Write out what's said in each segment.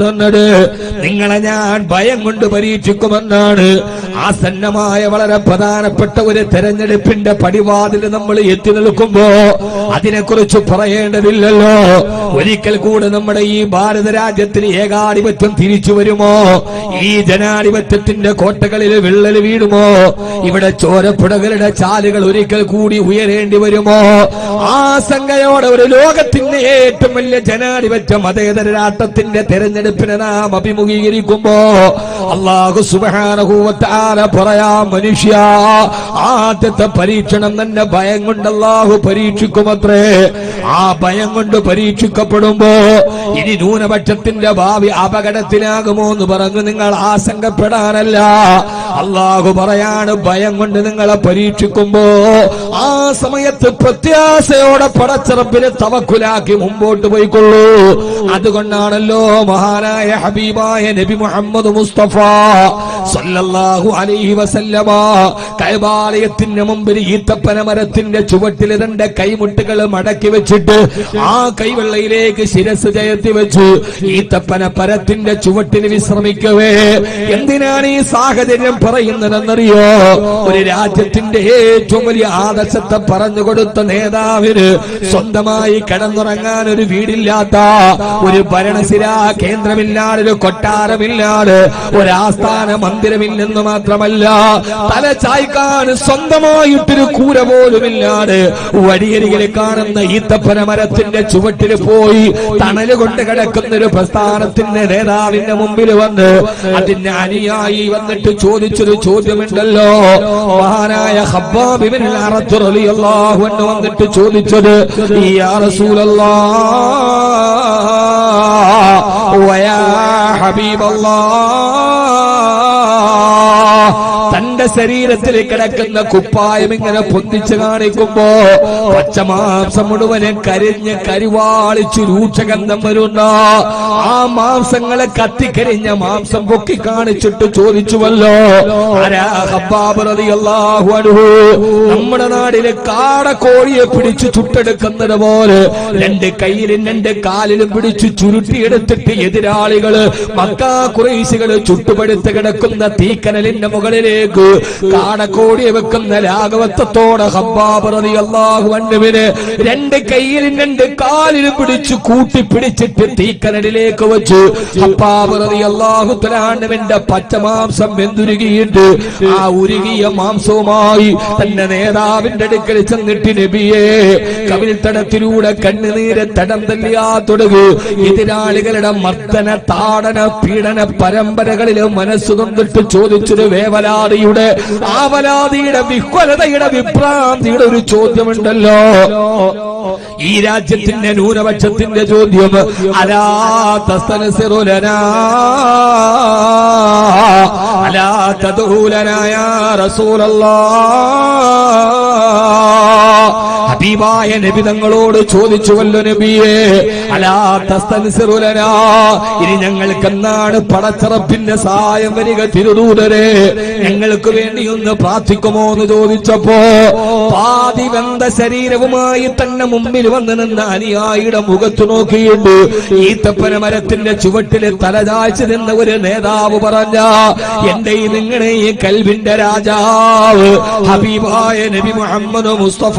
തന്നത്. നിങ്ങളെ ഞാൻ ഭയം കൊണ്ട് പരീക്ഷിക്കുമെന്നാണ്. ആസന്നമായ വളരെ പ്രധാനപ്പെട്ട ഒരു തെരഞ്ഞെടുപ്പിന്റെ പടിവാതിൽ നമ്മൾ എത്തി നിൽക്കുമ്പോ അതിനെക്കുറിച്ച് പറയേണ്ടതില്ലല്ലോ. ഒരിക്കൽ കൂടെ നമ്മുടെ ഈ ഭാരത രാജ്യത്തിന് ഏകാധിപത്യം തിരിച്ചു വരുമോ? ഈ ജനാധിപത്യത്തിന്റെ കോട്ടകളിൽ വിള്ളൽ വീടുമോ ഇവിടെ ചോരപ്പുടകളുടെ ചാലുകൾ ഒരിക്കൽ കൂടി ഉയരേണ്ടി വരുമോ? ആ ആശങ്കയോടെ ഒരു ലോകത്തിന്റെ ഏറ്റവും വലിയ ജനാധിപത്യ മതേതര രാഷ്ട്രത്തിന്റെ തെരഞ്ഞെടുപ്പിനെ നാം അഭിമുഖീകരിക്കുമ്പോ അള്ളാഹു സുബാനഹൂവത്താല പറയാ മനുഷ്യ ആദ്യത്തെ പരീക്ഷണം തന്നെ ഭയം കൊണ്ട് അള്ളാഹു പരീക്ഷിക്കുമത്രേ. ആ ഭയം കൊണ്ട് പരീക്ഷിക്കപ്പെടുമ്പോ ഇനി ന്യൂനപക്ഷത്തിന്റെ ഭാവി അപകടത്തിലാകുമോ എന്ന് പറഞ്ഞു നിങ്ങൾ ആശങ്കപ്പെടാനല്ല. അള്ളാഹു പറയാണ് ഭയം കൊണ്ട് നിങ്ങളെ പരീക്ഷിക്കുമ്പോ ആ സമയത്ത് പ്രത്യാശയോടെ പടച്ചിറപ്പിന് തവക്കുലാക്കി മുമ്പോട്ട് പോയിക്കൊള്ളൂ. അതുകൊണ്ടാണല്ലോ മഹാനായ ഹബീബായ നബി മുഹമ്മദ് മുസ്തഫ സല്ലല്ലാഹു അലൈഹി വസല്ലമ കൈബാലയത്തിന്റെ മുമ്പിൽ ഈത്തപ്പന മരത്തിന്റെ ചുവട്ടിൽ രണ്ട് കൈമുട്ടുകൾ മടക്കി വെച്ചിട്ട് ആ കൈവെള്ളയിലേക്ക് ശിരസ് ജയത്തി വെച്ചു. ഈത്തപ്പന പരത്തിന്റെ ചുവട്ടിൽ വിശ്രമിക്കവേ. എന്തിനാണ് ഈ സാഹചര്യം പറയുന്നതെന്നറിയോ? ഒരു രാജ്യത്തിന്റെ ഏറ്റവും വലിയ ആദർശത്തെ പറഞ്ഞു കൊടുത്ത നേതാവിന് സ്വന്തമായി കിടന്നുറങ്ങാൻ ഒരു വീടില്ലാത്ത ഒരു ഭരണശിരാ കേന്ദ്രമില്ലാതെ ഒരു കൊട്ടാരമില്ലാതെ ഒരു ആസ്ഥാന മന്ദിരമില്ലെന്ന് മാത്രമല്ല തല ചായ്ക്കാൻ സ്വന്തമായിട്ടൊരു കൂര പോലുമില്ലാതെ വഴിയരികിൽ കാണുന്ന ഈത്തപ്പന മരത്തിന്റെ ചുവട്ടിൽ പോയി തണൽ കൊണ്ട് കിടക്കുന്ന ഒരു പ്രസ്ഥാനത്തിന്റെ നേതാവിന്റെ മുമ്പിൽ വന്ന് അതിന്റെ അനുയായി വന്നിട്ട് ചോദിച്ചൊരു ചോദ്യമുണ്ടല്ലോ. മഹാനായ വന്നിട്ട് ചോദിച്ചത് ഈ ആറസൂലല്ലാ വയാ ഹബീബല്ലാഹ് തന്റെ ശരീരത്തിൽ കിടക്കുന്ന കുപ്പായം ഇങ്ങനെ പൊന്തിച്ചു കാണിക്കുമ്പോ പച്ചമാംസം മുഴുവനും കരിഞ്ഞ് കരിവാളിച്ചു രൂക്ഷഗന്ധം വരുന്ന ആ മാംസങ്ങളെ കത്തിക്കരിഞ്ഞ മാംസം പൊക്കി കാണിച്ചിട്ട് ചോദിച്ചുവല്ലോ കാട നമ്മുടെ നാടിലെ കോഴിയെ പിടിച്ചു ചുട്ടെടുക്കുന്നത് പോലെ രണ്ട് കയ്യിലും രണ്ട് കാലിലും പിടിച്ചു ചുരുട്ടിയെടുത്തിട്ട് എതിരാളികൾ മക്കാ കുറേശികൾ ചുട്ടുപടുത്ത് കിടക്കുന്ന തീക്കനലിന്റെ മുകളിലേക്ക് കാടക്കോടിയെ വെക്കുന്ന രാഘവത്വത്തോടെ രണ്ട് കയ്യിലും രണ്ട് കാലിലും പിടിച്ചു കൂട്ടി പിടിച്ചിട്ട് തീക്കനടിലേക്ക് വെച്ചു തലാണ്ണുവിന്റെ പച്ചമാംസം വെന്തുരുകിയിട്ട് ആ ഉരുകിയ മാംസവുമായി തന്റെ നേതാവിന്റെ അടുക്കൽ ചെന്നിട്ട് നബിയെ കവിൽത്തടത്തിലൂടെ കണ്ണുനീര് തടം തല്ലിയാ തുടങ്ങി എതിരാളികളുടെ മർദ്ദന താടന പീഡന പരമ്പരകളിലെ മനസ്സുകൊണ്ടിട്ട് ചോദിച്ചൊരു വേവലാതിയുടെ ആവലാതിയുടെ വിഹ്വലതയുടെ വിഭ്രാന്തിയുടെ ഒരു ചോദ്യമുണ്ടല്ലോ. ഈ രാജ്യത്തിന്റെ ന്യൂനപക്ഷത്തിന്റെ ചോദ്യം അലാ തസ്തനസിറുലനാ അലാ തദൂലനായ റസൂലല്ലാഹ് ഹബീബായ നബി തങ്ങളോട് ചോദിച്ചുവല്ലോ നബിയെ. അലാ തസ്തൻസിറുലനാ. ഇനി ഞങ്ങൾക്ക് എന്നാണ് പടച്ചറപ്പിന്റെ സഹായം വരിക തിരുദൂതരെ? ഞങ്ങൾക്ക് വേണ്ടി ഒന്ന് പ്രാർത്ഥിക്കുമോ എന്ന് ചോദിച്ചപ്പോ പാതി വെന്ത ശരീരവുമായി തന്നെ മുമ്പിൽ വന്ന് നിന്ന അനുയായിയുടെ മുഖത്ത് നോക്കിയിട്ട് ഈത്തപ്പന മരത്തിന്റെ ചുവട്ടിൽ തലചാഴ്ച നിന്ന ഒരു നേതാവ് പറഞ്ഞ എന്റെ ഈ നിങ്ങളെ ഈ കൽവിന്റെ രാജാവ് ഹബീബായ നബി മുഹമ്മദ് മുസ്തഫ.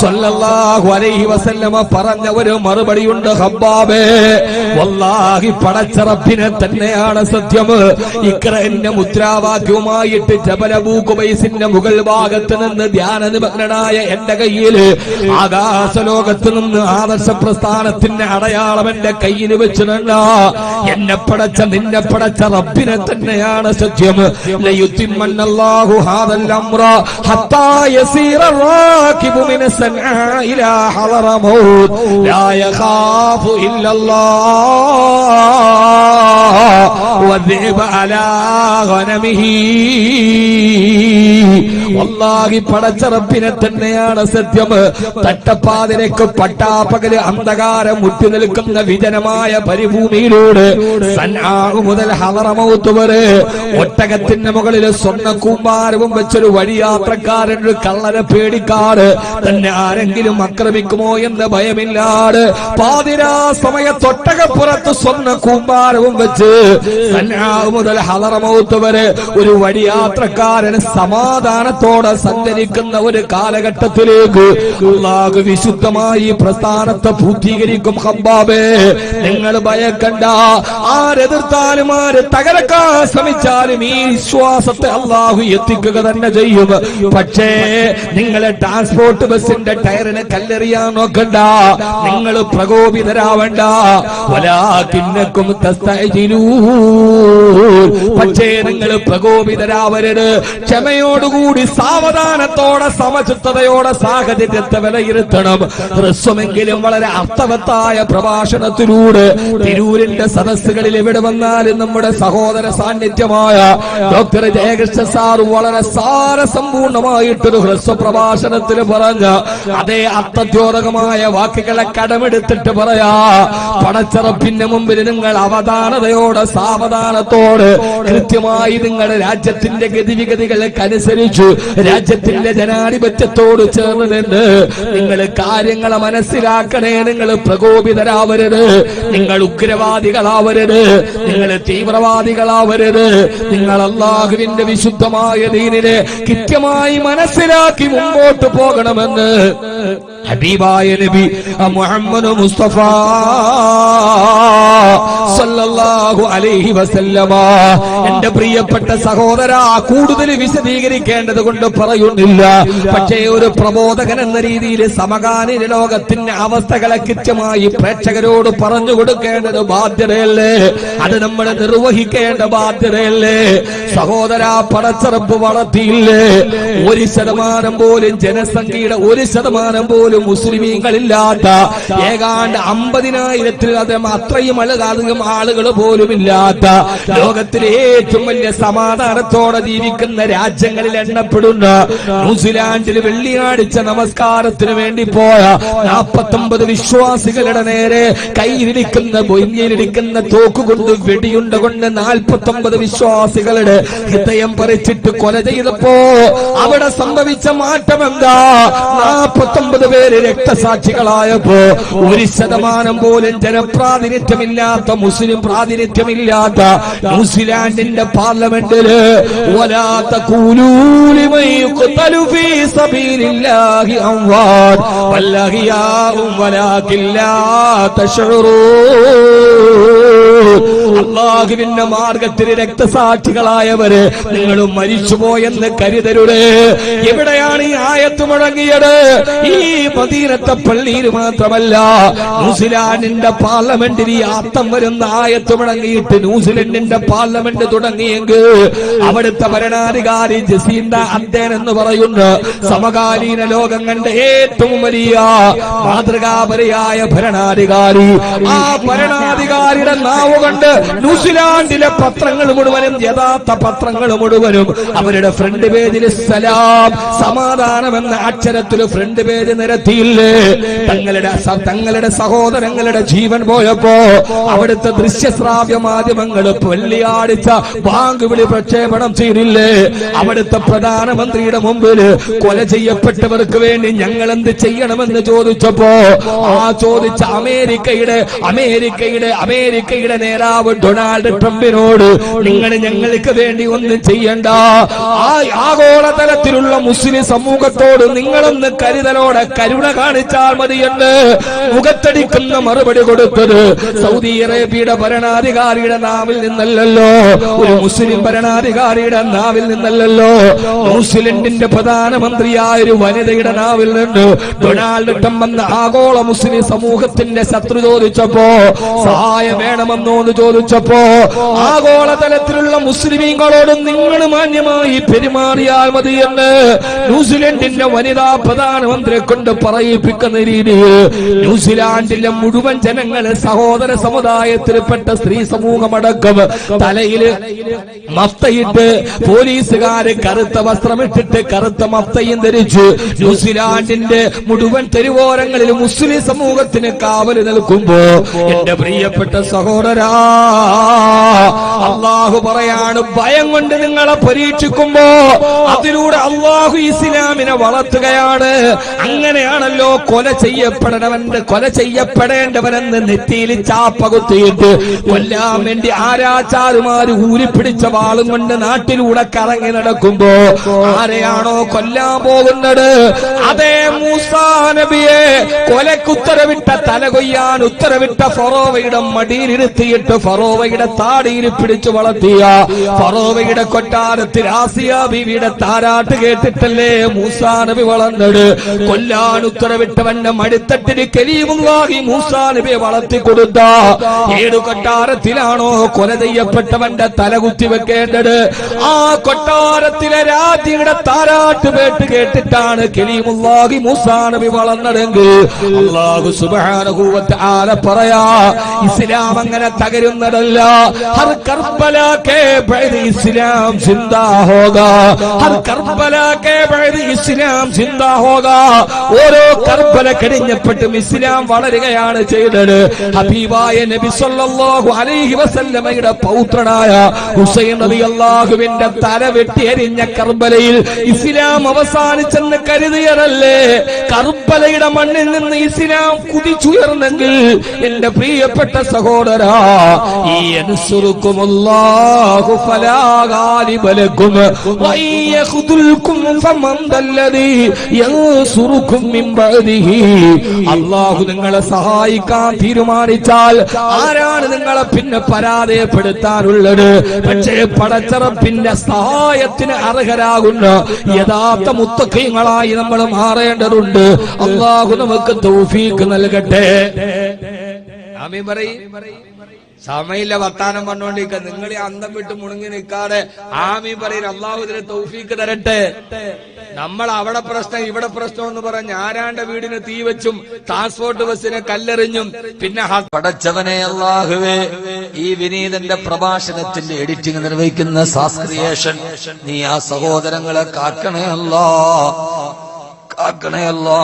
സല്ലല്ലാഹു അലൈഹി വസല്ലമ പറഞ്ഞ ഒരു മറുപടിയുണ്ട് ഹബ്ബാബേ. വല്ലാഹി പടച്ച റബ്ബിനെ തന്നെയാണ് സത്യം. ഇക്രന്റെ മുദ്രാവാക്യവുമായിട്ട് ജബലബൂ കുബൈസിന്റെ മുകൾ ഭാഗത്ത് നിന്ന് ധ്യാന നിമഗ്നനായ എന്റെ കയ്യിൽ ആകാശലോകത്ത് നിന്ന് ആദർശ പ്രസ്ഥാനത്തിന്റെ അടയാളം എന്റെ കയ്യിൽ വെച്ചിടണ്ട എന്നെ പടച്ച നിന്നെ പടച്ച റബ്ബിനെ തന്നെയാണ് സത്യം. ലയുത്തിമ്മന്നല്ലാഹു ഹാദൽ അംറ ഹത്താ യസീറ റാകിബു മിനസ് صنعاء إلى حضرموت لا يخاف إلا الله والذئب على غنمه വല്ലാഹി പടച്ചറപ്പിനെ തന്നെയാണ് സത്യം തട്ടപ്പാതിരക്ക് പട്ടാപ്പകല് അന്ധകാരം മുറ്റി നിൽക്കുന്ന വിജനമായ പരിഭൂമിയിലൂടെ സന്നാഹു മുതൽ ഹലറമൗത്ത് വരെ ഒട്ടകത്തിന്റെ മുകളിൽ സ്വർണ്ണ കൂമ്പാരവും വെച്ചൊരു വഴിയാത്രക്കാരൻ ഒരു കള്ളനെ പേടിക്കാറ് തന്നെ ആരെങ്കിലും ആക്രമിക്കുമോ എന്ന് ഭയമില്ലാതെ പാതിരാ സമയത്ത് ഒട്ടകപ്പുറത്ത് സ്വർണ്ണ കൂമ്പാരവും വെച്ച് സന്നാഹു മുതൽ ഹലറമൗത്ത് വരെ ഒരു വഴിയാത്രക്കാരൻ സമാധാനത്തോടെ സഞ്ചരിക്കുന്ന ഒരു കാലഘട്ടത്തിലേക്ക് അള്ളാഹു വിശുദ്ധമായി പ്രസ്ഥാനത്തെ പൂർത്തീകരിക്കും ഹബ്ബാബേ. നിങ്ങൾ ഭയക്കണ്ട. ആരെതിർത്താലും ആര് തകരക്കാൻ ശ്രമിച്ചാലും ഈ വിശ്വാസത്തെ അള്ളാഹു എത്തിക്കുക തന്നെ ചെയ്യും. പക്ഷേ നിങ്ങളെ ട്രാൻസ്പോർട്ട് ബസിന്റെ ടയറിന് കല്ലെറിയാൻ നോക്കണ്ട. നിങ്ങൾ പ്രകോപിതരാവണ്ട. വലാക്കിന്നക്കും പക്ഷേ നിങ്ങൾ പ്രകോപിതരാവരുത്. ക്ഷമയോടുകൂടി സാവധാനത്തോടെ സമചിത്തതയോടെ സാഹചര്യത്തെ വിലയിരുത്തണം. ഹ്രസ്വമെങ്കിലും വളരെ അർത്ഥവത്തായ പ്രഭാഷണത്തിലൂടെ തിരൂരിന്റെ സദസ്സുകളിൽ എവിടെ വന്നാലും നമ്മുടെ സഹോദര സാന്നിധ്യമായ ഡോക്ടർ ജയകൃഷ്ണ സാർ വളരെ സാരസമ്പൂർണമായിട്ടൊരു ഹ്രസ്വ പ്രഭാഷണത്തിൽ പറഞ്ഞ അതേ അർത്ഥദ്യോതകമായ വാക്കുകളെ കടമെടുത്തിട്ട് പറയാ പടച്ചറപ്പിന്റെ മുമ്പിൽ നിങ്ങൾ അവധാനതയോടെ സാവധാനത്തോടെ കൃത്യമായി നിങ്ങളുടെ രാജ്യത്തിന്റെ ഗതിവിഗതികൾക്കനുസരിച്ചു രാജ്യത്തിന്റെ ജനാധിപത്യത്തോട് ചേർന്ന് നിന്ന് നിങ്ങൾ കാര്യങ്ങളെ മനസ്സിലാക്കണേ. നിങ്ങൾ പ്രകോപിതരാവരുത്. നിങ്ങൾ ഉഗ്രവാദികളാവരുത്. നിങ്ങൾ തീവ്രവാദികളാവരുത്. നിങ്ങൾ അള്ളാഹുവിന്റെ വിശുദ്ധമായ ദീനിനെ കൃത്യമായി മനസ്സിലാക്കി മുമ്പോട്ട് പോകണമെന്ന് ഹബീബായ നബി മുഹമ്മദ് മുസ്തഫ സല്ലല്ലാഹു അലൈഹി വസല്ലമ. എന്റെ പ്രിയപ്പെട്ട സഹോദര കൂടുതൽ വിശദീകരിക്കേണ്ടത് കൊണ്ട് പറയുന്നില്ല. പക്ഷേ ഒരു പ്രബോധകൻ എന്ന രീതിയിൽ സമകാലീന ലോകത്തിന്റെ അവസ്ഥകളെ കൃത്യമായി പ്രേക്ഷകരോട് പറഞ്ഞു കൊടുക്കേണ്ടത് ബാധ്യതയല്ലേ? അത് നമ്മൾ നിർവഹിക്കേണ്ട ബാധ്യതയല്ലേ? സഹോദര പടച്ചറപ്പ് വളർത്തിയില്ലേ? ഒരു ശതമാനം പോലും ജനസംഖ്യയുടെ ഒരു ശതമാനം പോലും മുസ്ലിമീങ്ങളില്ലാത്ത ഏകാണ്ട് അമ്പതിനായിരത്തിൽ അദ്ദേഹം അത്രയും അധികം ആളുകൾ പോലുമില്ലാത്ത ലോകത്തിലെ ഏറ്റവും വലിയ സമാധാനത്തോടെ ജീവിക്കുന്ന രാജ്യങ്ങളിൽ എണ്ണപ്പെടുന്ന ന്യൂസിലാൻഡിൽ വെള്ളിയാഴ്ച നമസ്കാരത്തിന് വേണ്ടി പോയ നാപ്പത്തൊമ്പത് വിശ്വാസികളുടെ നേരെ കയ്യിലിരിക്കുന്ന ബൊയ്യയിലിരിക്കുന്ന തോക്കുകൊണ്ട് വെടിയുണ്ട കൊണ്ട് നാൽപ്പത്തൊമ്പത് വിശ്വാസികളുടെ ഹൃദയം പറിച്ചിട്ട് കൊല ചെയ്തപ്പോ അവിടെ സംഭവിച്ച മാറ്റം എന്താ നാൽപ്പത്തൊമ്പത് പേര് രക്തസാക്ഷികളായപ്പോ ഒരു ശതമാനം പോലും ജനപ്രാതിനിധ്യമില്ലാത്ത മുസ്ലിം പ്രാതിനിധ്യമില്ലാത്ത ന്യൂസിലാൻഡിന്റെ പാർലമെന്റിൽ അള്ളാഹുവിന്റെ മാർഗത്തിന് രക്തസാക്ഷികളായവര് നിങ്ങൾ മരിച്ചുപോയെന്ന് കരുതരുടെ എവിടെയാണ് ഈ ആയത്ത് മുഴങ്ങിയത്? ഈ മദീനത്തെ പള്ളിയിൽ മാത്രമല്ല ന്യൂസിലാൻഡിന്റെ പാർലമെന്റിൽ ഈ ആത്തം വരുന്ന ആയത്ത് മുടങ്ങിയിട്ട് ന്യൂസിലൻഡിന്റെ പാർലമെന്റ് തുടങ്ങിയെങ്കിൽ അവിടുത്തെ ഭരണാധികാരി ജസീന്ത അദ്ദേഹം എന്ന് പറയുന്ന സമകാലീന ലോകം കണ്ട ഏറ്റവും വലിയ മാതൃകാപരിയായ ഭരണാധികാരി. ആ ഭരണാധികാരിയുടെ നാവ് കൊണ്ട് ന്യൂസിലാൻഡിലെ പത്രങ്ങൾ മുഴുവനും യഥാർത്ഥ പത്രങ്ങൾ മുഴുവനും അവരുടെ ഫ്രണ്ട് പേജിൽ സലാം സമാധാനം എന്ന അക്ഷരത്തിൽ ഫ്രണ്ട് പേജ് നിരത്തിയില്ലേ? തങ്ങളുടെ തങ്ങളുടെ സഹോദരങ്ങളുടെ ജീവൻ പോയപ്പോ അവിടുത്തെ ദൃശ്യശ്രാവ്യ മാധ്യമങ്ങൾ വെള്ളിയാഴ്ച ബാങ്ക് വിളി പ്രക്ഷേപണം ചെയ്തില്ലേ? അവിടുത്തെ പ്രധാനമന്ത്രിയുടെ മുമ്പിൽ കൊല ചെയ്യപ്പെട്ടവർക്ക് വേണ്ടി ഞങ്ങൾ എന്ത് ചെയ്യണമെന്ന് ചോദിച്ചപ്പോ ആ ചോദിച്ച അമേരിക്കയുടെ അമേരിക്കയുടെ അമേരിക്കയുടെ നേതാവ് ഡൊണാൾഡ് ട്രംപിനോട് നിങ്ങൾ ഞങ്ങൾക്ക് വേണ്ടി ഒന്നും ചെയ്യണ്ട. ആ ആഗോളതലത്തിലുള്ള മുസ്ലിം സമൂഹത്തോട് നിങ്ങളൊന്ന് കരുതലോടെ കരുണ കാണിച്ചാൽ മതിയെന്ന് മുഖത്തടിക്കുന്ന മറുപടി കൊടുത്തത് സൗദി അറേബ്യയുടെ ഭരണാധികാരിയുടെ നാവിൽ നിന്നല്ലല്ലോ. ഒരു മുസ്ലിം ഭരണാധികാരിയുടെ നാവിൽ നിന്നല്ലല്ലോ. ന്യൂസിലൻഡിന്റെ പ്രധാനമന്ത്രിയായ ഒരു വനിതയുടെ നാവിൽ നിന്ന് ഡൊണാൾഡ് ട്രംപ് എന്ന ആഗോള മുസ്ലിം സമൂഹത്തിന്റെ ശത്രു ചോദിച്ചപ്പോ സഹായം വേണമെന്നോ എന്ന് ചോദിച്ചപ്പോ ആഗോളതലത്തിലുള്ള മുസ്ലിമീങ്ങളോട് നിങ്ങൾ മാന്യമായി പെരുമാറിയാൽ മതി എന്ന് ന്യൂസിലൻഡിന്റെ വനിതാ പ്രധാനമന്ത്രിയെ കൊണ്ട് പറയിപ്പിക്കുന്ന രീതിയിൽ ന്യൂസിലാൻഡിലെ മുഴുവൻ ജനങ്ങളെ സഹോദര സമുദായത്തിൽപ്പെട്ട സ്ത്രീ സമൂഹമടക്കം തലയിൽ മഫ്തയിട്ട് പോലീസുകാര് കറുത്ത വസ്ത്രമിട്ടിട്ട് കറുത്ത മഫ്തയും ധരിച്ചു ന്യൂസിലാൻഡിന്റെ മുഴുവൻ തെരുവോരങ്ങളിൽ മുസ്ലിം സമൂഹത്തിന് കാവൽ നിൽക്കുമ്പോ എന്റെ പ്രിയപ്പെട്ട സഹോദരാ അള്ളാഹു പറയാണ് ഭയം കൊണ്ട് നിങ്ങളെ പരീക്ഷിക്കുമ്പോ അതിലൂടെ അള്ളാഹു ഇസ്ലാമിനെ വളർത്തുകയാണ്. അങ്ങനെയാണല്ലോ കൊല ചെയ്യപ്പെടണവന്റെ കൊല ചെയ്യപ്പെടേണ്ടവനെന്ന് നെറ്റിയിൽ ചാപ്പ കുത്തിയിട്ട് കൊല്ലാൻ വേണ്ടി ആരാചാരുമാര് ഊരിപ്പിടിച്ച വാളും കൊണ്ട് നാട്ടിലൂടെ കറങ്ങി നടക്കുമ്പോ ആരെയാണോ കൊല്ലാൻ പോകുന്നത്? അതേ മൂസാ നബിയെ കൊലക്കുത്തരവിട്ട തല കൊയ്യാൻ ഉത്തരവിട്ട ഫറോവയുടെ മടിയിലിരുത്തിയിട്ട് ഫറോവയുടെ താടിയിൽ പിടിച്ചു വളർത്തിയ ഫറോവയുടെ കൊട്ടാരത്തിൽ ആസിയ ബീവിയുടെ താരാട്ട് കേട്ടിട്ടല്ലേ മൂസാ നബി വളർന്നത്? കൊല്ലാൻ ഉത്തരവിട്ടവന്റെ മടിത്തട്ടിന് കരീമുള്ളാഹി മൂസാ നബിയെ വളർത്തി കൊടുത്ത ഏതു കൊട്ടാരത്തിലാണോ കൊല ചെയ്യപ്പെട്ടവന്റെ തല കുത്തി വെക്കേണ്ടത്? ആ കൊട്ടാരത്തിലെ രാജ്യയുടെ താരാട്ട് പേട്ട് കേട്ടിട്ടാണ് കലീമുല്ലാഹി മൂസാ നബി വളർന്നതെങ്കിൽ അള്ളാഹു സുബ്ഹാനഹു ആല പറയാ ഇസ്ലാം അങ്ങനെ തകരുന്നതല്ല. ഹർ കർബല കേ ഇസ്ലാം സിന്ദാ ഹോഗാ. ഹർ കർബല കേ ഇസ്ലാം സിന്ദാ ഹോഗാ. ഓരോ കർബല കഴിഞ്ഞപ്പെട്ടും ഇസ്ലാം വളരുകയാണ് ചെയ്തത്. ഹബീബായ നബി സല്ലല്ലാഹു അലൈഹി വസല്ലമയുടെ പൗത്രനായ ഹുസൈൻ റളിയല്ലാഹുവിന്റെ തല വെട്ടിയെരിഞ്ഞ കർബലയിൽ ഇസ്ലാം അവസാനിച്ചെന്ന് കരുതിയതല്ലേ? കർബലയുടെ മണ്ണിൽ നിന്ന് ഇസ്ലാം കുതിച്ചുയർന്നെങ്കിൽ എന്റെ പ്രിയപ്പെട്ട സഹോദരാ ഈ യൻസുറുക്കും മിൻ ബഅദിഹി. നിങ്ങളെ സഹായിക്കാൻ തീരുമാനിച്ചാൽ ആരാണ് നിങ്ങളെ പിന്നെ പരാജയപ്പെടുത്താനുള്ളത്? പക്ഷേ പടച്ചറപ്പിന്റെ സഹായത്തിന് അർഹരാകുന്ന യഥാർത്ഥ മുത്തക്കീങ്ങളായി നമ്മൾ മാറേണ്ടതുണ്ട്. അള്ളാഹു നമുക്ക് തൗഫീക്ക് നൽകട്ടെ. ആമീൻ പറയ്. സമയില്ല വർത്താനം പറഞ്ഞോണ്ടിരിക്ക നിങ്ങൾ അന്തം വിട്ട് മുണങ്ങി നിൽക്കാതെ ആമി പറയും അള്ളാഹുദിനെ തൗഫീക്ക് തരട്ടെ. നമ്മൾ അവിടെ പ്രശ്നം ഇവിടെ പ്രശ്നം എന്ന് പറഞ്ഞ് ആരാണ്ട വീടിന് തീ വെച്ചും ട്രാൻസ്പോർട്ട് ബസ്സിനെ കല്ലെറിഞ്ഞും പിന്നെ പടച്ചവനെ അള്ളാഹുവേ ഈ വിനീതന്റെ പ്രഭാഷണത്തിന്റെ എഡിറ്റിംഗ് നിർവഹിക്കുന്ന സാസ്ക്രിയേഷൻ നീ ആ സഹോദരങ്ങളെ കാക്കണേ അല്ലാ കാക്കണേ അല്ലാ.